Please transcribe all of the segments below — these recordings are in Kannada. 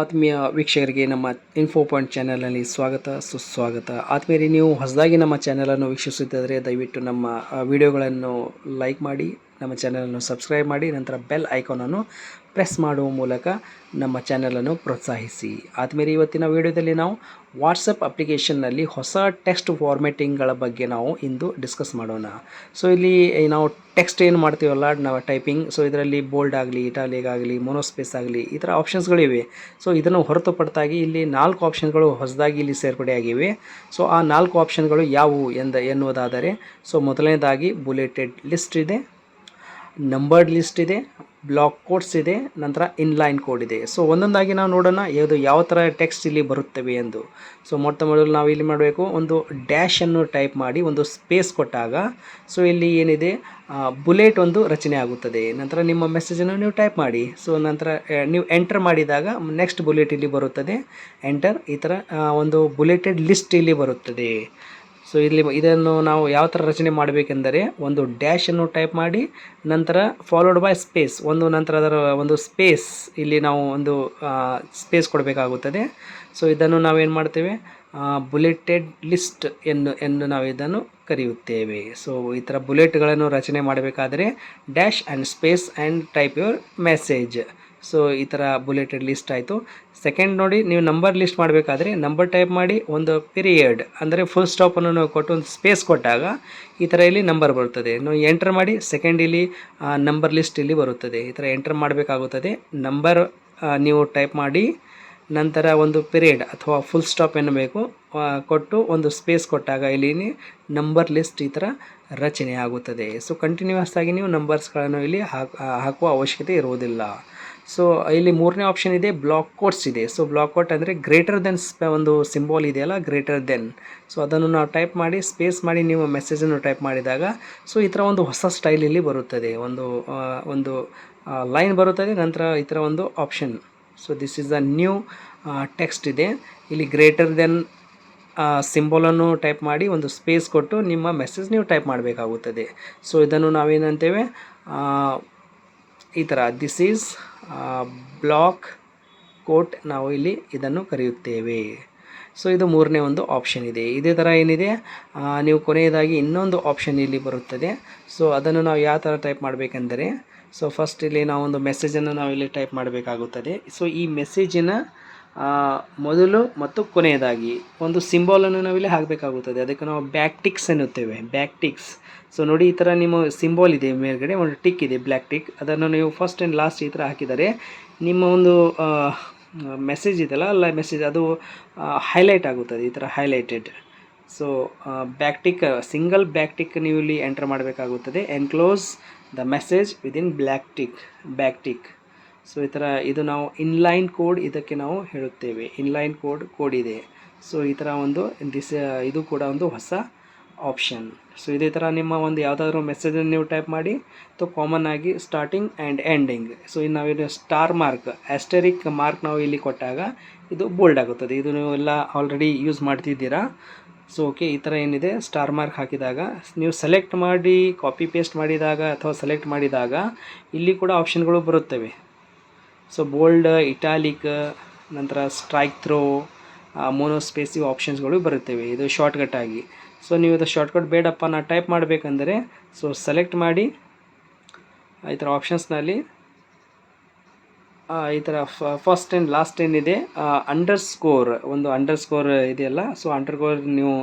ಆತ್ಮೀಯ ವೀಕ್ಷಕರಿಗೆ ನಮ್ಮ ಇನ್ಫೋ ಪಾಯಿಂಟ್ ಚಾನಲಲ್ಲಿ ಸ್ವಾಗತ, ಸುಸ್ವಾಗತ. ಆತ್ಮೀಯರಿ, ನೀವು ಹೊಸದಾಗಿ ನಮ್ಮ ಚಾನಲನ್ನು ವೀಕ್ಷಿಸುತ್ತಿದ್ದರೆ ದಯವಿಟ್ಟು ನಮ್ಮ ವಿಡಿಯೋಗಳನ್ನು ಲೈಕ್ ಮಾಡಿ, ನಮ್ಮ ಚಾನಲನ್ನು ಸಬ್ಸ್ಕ್ರೈಬ್ ಮಾಡಿ, ನಂತರ ಬೆಲ್ ಐಕಾನನ್ನು ಪ್ರೆಸ್ ಮಾಡುವ ಮೂಲಕ ನಮ್ಮ ಚಾನಲನ್ನು ಪ್ರೋತ್ಸಾಹಿಸಿ. ಆದಮೇಲೆ ಇವತ್ತಿನ ವಿಡಿಯೋದಲ್ಲಿ ನಾವು ವಾಟ್ಸಪ್ ಅಪ್ಲಿಕೇಶನ್ನಲ್ಲಿ ಹೊಸ ಟೆಕ್ಸ್ಟ್ ಫಾರ್ಮೆಟಿಂಗ್ಗಳ ಬಗ್ಗೆ ನಾವು ಇಂದು ಡಿಸ್ಕಸ್ ಮಾಡೋಣ. ಸೊ ಇಲ್ಲಿ ನಾವು ಟೆಕ್ಸ್ಟ್ ಏನು ಮಾಡ್ತೀವಲ್ಲ, ನಾವು ಟೈಪಿಂಗ್ ಸೊ ಇದರಲ್ಲಿ ಬೋಲ್ಡ್ ಆಗಲಿ ಇಟಾಲಿಕ್ ಆಗಲಿ ಮೊನೋಸ್ಪೇಸ್ ಆಗಲಿ, ಈ ಥರ ಆಪ್ಷನ್ಸ್ಗಳಿವೆ ಸೊ ಇದನ್ನು ಹೊರತುಪಡ್ತಾಗಿ ಇಲ್ಲಿ ನಾಲ್ಕು ಆಪ್ಷನ್ಗಳು ಹೊಸದಾಗಿ ಇಲ್ಲಿ ಸೇರ್ಪಡೆಯಾಗಿವೆ ಸೊ ಆ ನಾಲ್ಕು ಆಪ್ಷನ್ಗಳು ಯಾವುವು ಎಂದ, ಎನ್ನುವುದಾದರೆ ಸೊ ಮೊದಲನೇದಾಗಿ ಬುಲೆಟೆಡ್ ಲಿಸ್ಟ್ ಇದೆ. ನಂಬರ್ಡ್ ಲಿಸ್ಟ್ ಇದೆ ಬ್ಲಾಕ್ ಕೋಡ್ಸ್ ಇದೆ, ನಂತರ ಇನ್ಲೈನ್ ಕೋಡ್ ಇದೆ. ಸೊ ಒಂದೊಂದಾಗಿ ನಾವು ನೋಡೋಣ ಯಾವುದು ಯಾವ ಥರ ಟೆಕ್ಸ್ಟ್ ಇಲ್ಲಿ ಬರುತ್ತವೆ ಎಂದು. ಸೊ ಮೊಟ್ಟ ಮೊದಲು ನಾವು ಇಲ್ಲಿ ಮಾಡಬೇಕು, ಒಂದು ಡ್ಯಾಶನ್ನು ಟೈಪ್ ಮಾಡಿ, ಒಂದು ಸ್ಪೇಸ್ ಕೊಟ್ಟಾಗ ಸೊ ಇಲ್ಲಿ ಏನಿದೆ ಬುಲೆಟ್ ಒಂದು ರಚನೆ ಆಗುತ್ತದೆ. ನಂತರ ನಿಮ್ಮ ಮೆಸೇಜನ್ನು ನೀವು ಟೈಪ್ ಮಾಡಿ. ಸೊ ನಂತರ ನೀವು ಎಂಟರ್ ಮಾಡಿದಾಗ ನೆಕ್ಸ್ಟ್ ಬುಲೆಟ್ ಇಲ್ಲಿ ಬರುತ್ತದೆ. ಎಂಟರ್ ಈ ಥರ ಒಂದು ಬುಲೆಟೆಡ್ ಲಿಸ್ಟ್ ಇಲ್ಲಿ ಬರುತ್ತದೆ. ಸೊ ಇಲ್ಲಿ ಇದನ್ನು ನಾವು ಯಾವ ಥರ ರಚನೆ ಮಾಡಬೇಕೆಂದರೆ ಒಂದು ಡ್ಯಾಶನ್ನು ಟೈಪ್ ಮಾಡಿ, ನಂತರ ಫಾಲೋಡ್ ಬೈ ಸ್ಪೇಸ್ ಒಂದು ನಂತರ ಅದರ ಒಂದು ಸ್ಪೇಸ್ ಇಲ್ಲಿ ನಾವು ಒಂದು ಸ್ಪೇಸ್ ಕೊಡಬೇಕಾಗುತ್ತದೆ. ಸೊ ಇದನ್ನು ನಾವೇನು ಮಾಡ್ತೇವೆ? ಬುಲೆಟೆಡ್ ಲಿಸ್ಟ್ ಎಂದು ಎಂದು ನಾವು ಇದನ್ನು ಕರೆಯುತ್ತೇವೆ. ಸೊ ಈ ಥರ ಬುಲೆಟ್ಗಳನ್ನು ರಚನೆ ಮಾಡಬೇಕಾದರೆ dash and space and type your message so ಈ ಥರ ಬುಲೆಟೆಡ್ ಲಿಸ್ಟ್ ಆಯಿತು. ಸೆಕೆಂಡ್ ನೋಡಿ, ನೀವು ನಂಬರ್ ಲಿಸ್ಟ್ ಮಾಡಬೇಕಾದ್ರೆ ನಂಬರ್ ಟೈಪ್ ಮಾಡಿ ಒಂದು ಪಿರಿಯಡ್ ಅಂದರೆ ಫುಲ್ ಸ್ಟಾಪನ್ನು ನಾವು ಕೊಟ್ಟು ಒಂದು ಸ್ಪೇಸ್ ಕೊಟ್ಟಾಗ ಈ ಥರ ಇಲ್ಲಿ ನಂಬರ್ ಬರುತ್ತದೆ. ನೀವು ಎಂಟರ್ ಮಾಡಿ ಸೆಕೆಂಡ್ ಇಲ್ಲಿ ನಂಬರ್ ಲಿಸ್ಟ್ ಇಲ್ಲಿ ಬರುತ್ತದೆ. ಈ ಥರ ಎಂಟರ್ ಮಾಡಬೇಕಾಗುತ್ತದೆ. ನಂಬರ್ ನೀವು ಟೈಪ್ ಮಾಡಿ, ನಂತರ ಒಂದು ಪಿರಿಯಡ್ ಅಥವಾ ಫುಲ್ ಸ್ಟಾಪ್ ಎನ್ನಬೇಕು. ಕೊಟ್ಟು ಒಂದು ಸ್ಪೇಸ್ ಕೊಟ್ಟಾಗ ಇಲ್ಲಿ ನಂಬರ್ ಲಿಸ್ಟ್ ಈ ಥರ ರಚನೆ ಆಗುತ್ತದೆ. ಸೊ ಕಂಟಿನ್ಯೂಸ್ ಆಗಿ ನೀವು ನಂಬರ್ಸ್ಗಳನ್ನು ಇಲ್ಲಿ ಹಾಕ್ ಹಾಕುವ ಅವಶ್ಯಕತೆ ಇರುವುದಿಲ್ಲ. ಸೊ ಇಲ್ಲಿ ಮೂರನೇ ಆಪ್ಷನ್ ಇದೆ ಬ್ಲಾಕ್ ಕೋಟ್ಸ್ ಇದೆ. ಸೊ ಬ್ಲಾಕ್ ಕೋಟ್ ಅಂದರೆ ಗ್ರೇಟರ್ ದೆನ್ ಒಂದು ಸಿಂಬಾಲ್ ಇದೆಯಲ್ಲ ಗ್ರೇಟರ್ ದೆನ್ ಸೊ ಅದನ್ನು ನಾವು ಟೈಪ್ ಮಾಡಿ ಸ್ಪೇಸ್ ಮಾಡಿ ನೀವು ಮೆಸೇಜನ್ನು ಟೈಪ್ ಮಾಡಿದಾಗ ಸೊ ಈ ಥರ ಒಂದು ಹೊಸ ಸ್ಟೈಲ್ ಇಲ್ಲಿ ಬರುತ್ತದೆ. ಒಂದು ಒಂದು ಲೈನ್ ಬರುತ್ತದೆ, ನಂತರ ಈ ಥರ ಒಂದು option so this is a new text ಇದೆ. ಇಲ್ಲಿ ಗ್ರೇಟರ್ ದೆನ್ ಸಿಂಬಲನ್ನು ಟೈಪ್ ಮಾಡಿ, ಒಂದು ಸ್ಪೇಸ್ ಕೊಟ್ಟು ನಿಮ್ಮ ಮೆಸೇಜ್ ನೀವು ಟೈಪ್ ಮಾಡಬೇಕಾಗುತ್ತದೆ. ಸೊ ಇದನ್ನು ನಾವೇನಂತೇವೆ? ಈ ಥರ. ದಿಸ್ ಈಸ್ ಬ್ಲಾಕ್ ಕೋಟ್ ನಾವು ಇಲ್ಲಿ ಇದನ್ನು ಕರೆಯುತ್ತೇವೆ. ಸೊ ಇದು ಮೂರನೇ ಒಂದು ಆಪ್ಷನ್ ಇದೆ. ಇದೇ ಥರ ಏನಿದೆ? ನೀವು ಕೊನೆಯದಾಗಿ ಇನ್ನೊಂದು ಆಪ್ಷನ್ ಇಲ್ಲಿ ಬರುತ್ತದೆ. ಸೊ ಅದನ್ನು ನಾವು ಯಾವ ಥರ ಟೈಪ್ ಮಾಡಬೇಕೆಂದರೆ ಸೊ ಫಸ್ಟ್ ಇಲ್ಲಿ ನಾವೊಂದು ಮೆಸೇಜನ್ನು ನಾವು ಇಲ್ಲಿ ಟೈಪ್ ಮಾಡಬೇಕಾಗುತ್ತದೆ. ಸೊ ಈ ಮೆಸೇಜಿನ ಮೊದಲು ಮತ್ತು ಕೊನೆಯದಾಗಿ ಒಂದು ಸಿಂಬಾಲನ್ನು ನಾವಿಲ್ಲಿ ಹಾಕಬೇಕಾಗುತ್ತದೆ. ಅದಕ್ಕೆ ನಾವು ಬ್ಯಾಕ್ ಟಿಕ್ಸ್ ಎನ್ನುತ್ತೇವೆ. ಬ್ಯಾಕ್ ಟಿಕ್ಸ್ ಸೊ ನೋಡಿ ಈ ಥರ ನಿಮ್ಮ ಸಿಂಬಾಲ್ ಇದೆ ಮೇಲ್ಗಡೆ, ಒಂದು ಟಿಕ್ ಇದೆ ಬ್ಲ್ಯಾಕ್ ಟಿಕ್ ಅದನ್ನು ನೀವು ಫಸ್ಟ್ ಆ್ಯಂಡ್ ಲಾಸ್ಟ್ ಈ ಥರ ಹಾಕಿದರೆ ನಿಮ್ಮ ಒಂದು ಮೆಸೇಜ್ ಇದೆಯಲ್ಲ, ಅಲ್ಲ ಮೆಸೇಜ್ ಅದು ಹೈಲೈಟ್ ಆಗುತ್ತದೆ ಈ ಥರ highlighted so back tick single back tick ನೀವು ಇಲ್ಲಿ ಎಂಟರ್ ಮಾಡಬೇಕಾಗುತ್ತದೆ. Enclose the message within black tick back tick so ಈ ಥರ ಇದು ನಾವು ಇನ್ಲೈನ್ ಕೋಡ್ ಇದಕ್ಕೆ ನಾವು ಹೇಳುತ್ತೇವೆ. ಇನ್ಲೈನ್ ಕೋಡ್ ಕೋಡ್ ಇದೆ. ಸೊ ಈ ಥರ ಒಂದು ದಿಸ್ ಇದು ಕೂಡ ಒಂದು ಹೊಸ ಆಪ್ಷನ್ ಸೊ ಇದೇ ಥರ ನಿಮ್ಮ ಒಂದು ಯಾವುದಾದ್ರೂ ಮೆಸೇಜನ್ನು ನೀವು ಟೈಪ್ ಮಾಡಿ. ತೊ ಕಾಮನ್ ಆಗಿ ಸ್ಟಾರ್ಟಿಂಗ್ ಆ್ಯಂಡ್ ಎಂಡಿಂಗ್ ಸೊ ಇನ್ನು ನಾವಿದು ಸ್ಟಾರ್ ಮಾರ್ಕ್ ಆಸ್ಟರಿಕ್ ಮಾರ್ಕ್ ನಾವು ಇಲ್ಲಿ ಕೊಟ್ಟಾಗ ಇದು ಬೋಲ್ಡ್ ಆಗುತ್ತದೆ. ಇದು ನೀವು ಎಲ್ಲ ಆಲ್ರೆಡಿ ಯೂಸ್ ಮಾಡ್ತಿದ್ದೀರಾ. ಸೊ ಓಕೆ ಈ ಥರ ಏನಿದೆ? ಸ್ಟಾರ್ ಮಾರ್ಕ್ ಹಾಕಿದಾಗ, ನೀವು ಸೆಲೆಕ್ಟ್ ಮಾಡಿ ಕಾಪಿ ಪೇಸ್ಟ್ ಮಾಡಿದಾಗ ಅಥವಾ ಸೆಲೆಕ್ಟ್ ಮಾಡಿದಾಗ, ಇಲ್ಲಿ ಕೂಡ ಆಪ್ಷನ್ಗಳು ಬರುತ್ತವೆ. ಸೊ ಬೋಲ್ಡ್ ಇಟಾಲಿಕ್ ನಂತರ ಸ್ಟ್ರೈಕ್ ಥ್ರೋ ಮೋನೋಸ್ಪೇಸಿವ್ ಆಪ್ಷನ್ಸ್ಗಳು ಬರುತ್ತವೆ. ಇದು ಶಾರ್ಟ್ಕಟ್ ಆಗಿ. ಸೊ ನೀವು ಇದು ಶಾರ್ಟ್ಕಟ್ ಬೇಡಪ್ಪ ನಾನು ಟೈಪ್ ಮಾಡಬೇಕಂದ್ರೆ ಸೊ ಸೆಲೆಕ್ಟ್ ಮಾಡಿ ಈ ಥರ ಆಪ್ಷನ್ಸ್ನಲ್ಲಿ ಈ ಥರ ಫಸ್ಟ್ ಆ್ಯಂಡ್ ಲಾಸ್ಟ್ ಏನಿದೆ ಅಂಡರ್ ಸ್ಕೋರ್ ಒಂದು ಅಂಡರ್ ಸ್ಕೋರ್ ಇದೆಯಲ್ಲ ಸೊ ಅಂಡರ್ ಸ್ಕೋರ್ ನೀವು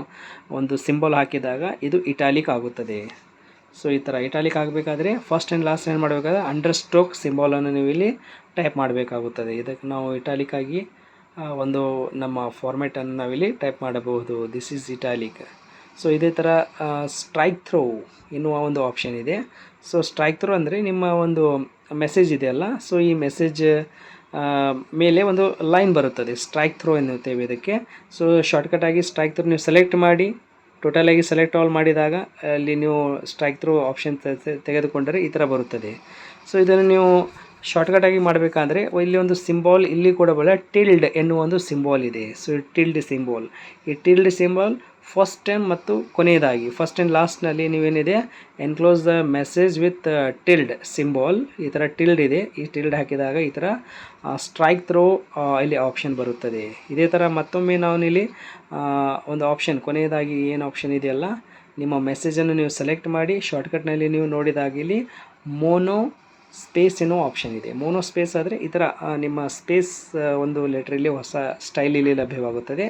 ಒಂದು ಸಿಂಬಲ್ ಹಾಕಿದಾಗ ಇದು ಇಟಾಲಿಕ್ ಆಗುತ್ತದೆ. ಸೊ ಈ ಥರ ಇಟಾಲಿಕ್ ಆಗಬೇಕಾದ್ರೆ ಫಸ್ಟ್ ಆ್ಯಂಡ್ ಲಾಸ್ಟ್ ಏನು ಮಾಡಬೇಕಾದ್ರೆ ಅಂಡರ್ ಸ್ಟ್ರೋಕ್ ಸಿಂಬಾಲನ್ನು ನೀವು ಇಲ್ಲಿ ಟೈಪ್ ಮಾಡಬೇಕಾಗುತ್ತದೆ. ಇದಕ್ಕೆ ನಾವು ಇಟಾಲಿಕ್ ಆಗಿ ಒಂದು ನಮ್ಮ ಫಾರ್ಮೆಟನ್ನು ನಾವಿಲ್ಲಿ ಟೈಪ್ ಮಾಡಬಹುದು. ದಿಸ್ ಈಸ್ ಇಟಾಲಿಕ್ ಸೊ ಇದೇ ಥರ ಸ್ಟ್ರೈಕ್ ಥ್ರೋ ಎನ್ನುವ ಒಂದು ಆಪ್ಷನ್ ಇದೆ. ಸೊ ಸ್ಟ್ರೈಕ್ ಥ್ರೋ ಅಂದರೆ ನಿಮ್ಮ ಒಂದು ಮೆಸೇಜ್ ಇದೆಯಲ್ಲ ಸೊ ಈ ಮೆಸೇಜ್ ಮೇಲೆ ಒಂದು ಲೈನ್ ಬರುತ್ತದೆ. ಸ್ಟ್ರೈಕ್ ಥ್ರೋ ಎನ್ನುತ್ತೇವೆ ಇದಕ್ಕೆ. ಸೊ ಶಾರ್ಟ್ಕಟ್ ಆಗಿ ಸ್ಟ್ರೈಕ್ ಥ್ರೋ ನೀವು ಸೆಲೆಕ್ಟ್ ಮಾಡಿ. ಟೋಟಲಾಗಿ ಸೆಲೆಕ್ಟ್ ಆಲ್ ಮಾಡಿದಾಗ, ಅಲ್ಲಿ ನೀವು ಸ್ಟ್ರೈಕ್ ಥ್ರೂ ಆಪ್ಷನ್ ತೆಗೆದುಕೊಂಡರೆ ಈ ಥರ ಬರುತ್ತದೆ. ಸೊ ಇದನ್ನು ನೀವು ಶಾರ್ಟ್ಕಟ್ ಆಗಿ ಮಾಡಬೇಕಾದ್ರೆ, ಇಲ್ಲಿ ಒಂದು ಸಿಂಬಾಲ್ ಇಲ್ಲಿ ಕೂಡ ಬಹಳ ಟಿಲ್ಡ್ ಎನ್ನುವ ಒಂದು ಸಿಂಬಾಲ್ ಇದೆ. ಸೊ ಟಿಲ್ಡ್ ಸಿಂಬಾಲ್ ಈ ಟಿಲ್ಡ್ ಸಿಂಬಾಲ್ ಫಸ್ಟ್ ಟೈಮ್ ಮತ್ತು ಕೊನೆಯದಾಗಿ ಫಸ್ಟ್ ಆ್ಯಂಡ್ ಲಾಸ್ಟ್ನಲ್ಲಿ ನೀವೇನಿದೆ? Enclose the message with tilde symbol ಈ ಥರ ಟಿಲ್ಡ್ ಇದೆ. ಈ ಟಿಲ್ಡ್ ಹಾಕಿದಾಗ ಈ ಥರ ಸ್ಟ್ರೈಕ್ ಥ್ರೋ ಇಲ್ಲಿ ಆಪ್ಷನ್ ಬರುತ್ತದೆ. ಇದೇ ಥರ ಮತ್ತೊಮ್ಮೆ ನಾವು ಇಲ್ಲಿ ಒಂದು ಆಪ್ಷನ್ ಕೊನೆಯದಾಗಿ ಏನು ಆಪ್ಷನ್ ಇದೆಯಲ್ಲ? ನಿಮ್ಮ ಮೆಸೇಜನ್ನು ನೀವು ಸೆಲೆಕ್ಟ್ ಮಾಡಿ ಶಾರ್ಟ್ಕಟ್ನಲ್ಲಿ ನೀವು ನೋಡಿದಾಗ ಇಲ್ಲಿ ಮೋನೋ ಸ್ಪೇಸ್ ಏನೋ ಆಪ್ಷನ್ ಇದೆ. ಮೋನೋ ಸ್ಪೇಸ್ ಆದರೆ ಈ ಥರ ನಿಮ್ಮ ಸ್ಪೇಸ್ ಒಂದು ಲೆಟ್ರಲ್ಲಿ ಹೊಸ ಸ್ಟೈಲಲ್ಲಿ ಲಭ್ಯವಾಗುತ್ತದೆ.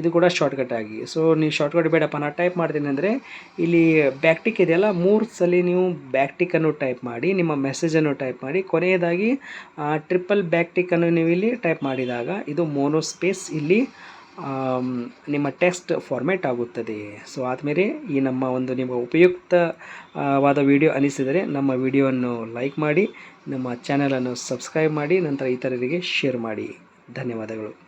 ಇದು ಕೂಡ ಶಾರ್ಟ್ಕಟ್ ಆಗಿ. ಸೊ ನೀವು ಶಾರ್ಟ್ಕಟ್ ಬೇಡಪ್ಪ ನಾನು ಟೈಪ್ ಮಾಡ್ತೀನಿ ಅಂದರೆ ಇಲ್ಲಿ ಬ್ಯಾಕ್ಟಿಕ್ ಇದೆಯಲ್ಲ, ಮೂರು ಸಲ ನೀವು ಬ್ಯಾಕ್ಟಿಕನ್ನು ಟೈಪ್ ಮಾಡಿ, ನಿಮ್ಮ ಮೆಸೇಜನ್ನು ಟೈಪ್ ಮಾಡಿ, ಕೊನೆಯದಾಗಿ ಟ್ರಿಪಲ್ ಬ್ಯಾಕ್ಟಿಕನ್ನು ನೀವು ಇಲ್ಲಿ ಟೈಪ್ ಮಾಡಿದಾಗ, ಇದು ಮೋನೋ ಸ್ಪೇಸ್ ಇಲ್ಲಿ ನಿಮ್ಮ ಟೆಕ್ಸ್ಟ್ ಫಾರ್ಮ್ಯಾಟ್ ಆಗುತ್ತದೆ. ಸೊ ಆದಮೇಲೆ ಈ ನಮ್ಮ ಒಂದು ನಿಮ್ಮ ಉಪಯುಕ್ತವಾದ ವಿಡಿಯೋ ಅನಿಸಿದರೆ ನಮ್ಮ ವಿಡಿಯೋವನ್ನು ಲೈಕ್ ಮಾಡಿ, ನಮ್ಮ ಚಾನಲನ್ನು ಸಬ್ಸ್ಕ್ರೈಬ್ ಮಾಡಿ, ನಂತರ ಇತರರಿಗೆ ಶೇರ್ ಮಾಡಿ. ಧನ್ಯವಾದಗಳು.